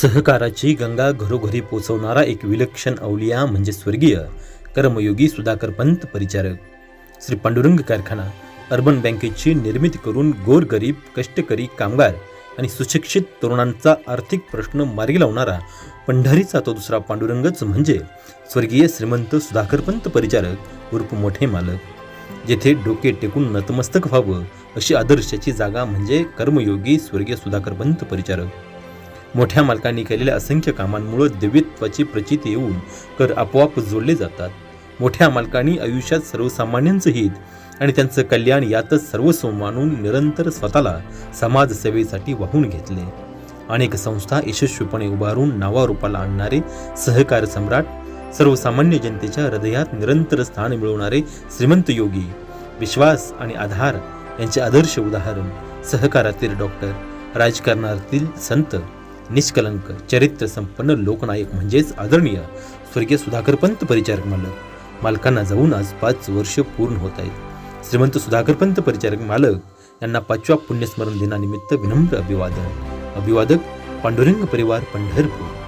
सहकाराची गंगा घरोघरी पोचवणारा एक विलक्षण अवलिया म्हणजे स्वर्गीय कर्मयोगी सुधाकर पंत परिचारक. श्री पांडुरंग कारखाना अर्बन बँकेची निर्मिती करून गोरगरीब कष्टकरी कामगार आणि सुशिक्षित तरुणांचा आर्थिक प्रश्न मार्गी लावणारा पंढरीचा तो दुसरा पांडुरंगच म्हणजे स्वर्गीय श्रीमंत सुधाकरपंत परिचारक उर्फ मोठे मालक. जेथे डोके टेकून नतमस्तक व्हावं अशी आदर्शाची जागा म्हणजे कर्मयोगी स्वर्गीय सुधाकरपंत परिचारक. मोठ्या मालकांनी केलेल्या असंख्य कामांमुळे दिव्यत्वाची प्रचिती येऊन कर आपोआप जोडले जातात. मोठ्या मालकांनी आयुष्यात सर्वसामान्यांचं हित आणि त्यांचं कल्याण यातच सर्वस्व मानून निरंतर स्वतःला समाजसेवेसाठी वाहून घेतले. अनेक संस्था यशस्वीपणे उभारून नावारूपाला आणणारे सहकार सम्राट सर्वसामान्य जनतेच्या हृदयात निरंतर स्थान मिळवणारे श्रीमंत योगी विश्वास आणि आधार यांचे आदर्श उदाहरण सहकारातील डॉक्टर राजकारणातील संत निष्कलंक चरित्र संपन्न लोकनायक म्हणजेच आदरणीय स्वर्गीय सुधाकर पंत परिचारक मालक. मालकांना जाऊन आज पाच वर्ष पूर्ण होत आहेत. श्रीमंत सुधाकर पंत परिचारक मालक यांना पाचव्या पुण्यस्मरण दिनानिमित्त विनम्र अभिवादन. अभिवादक पांडुरंग परिवार पंढरपूर.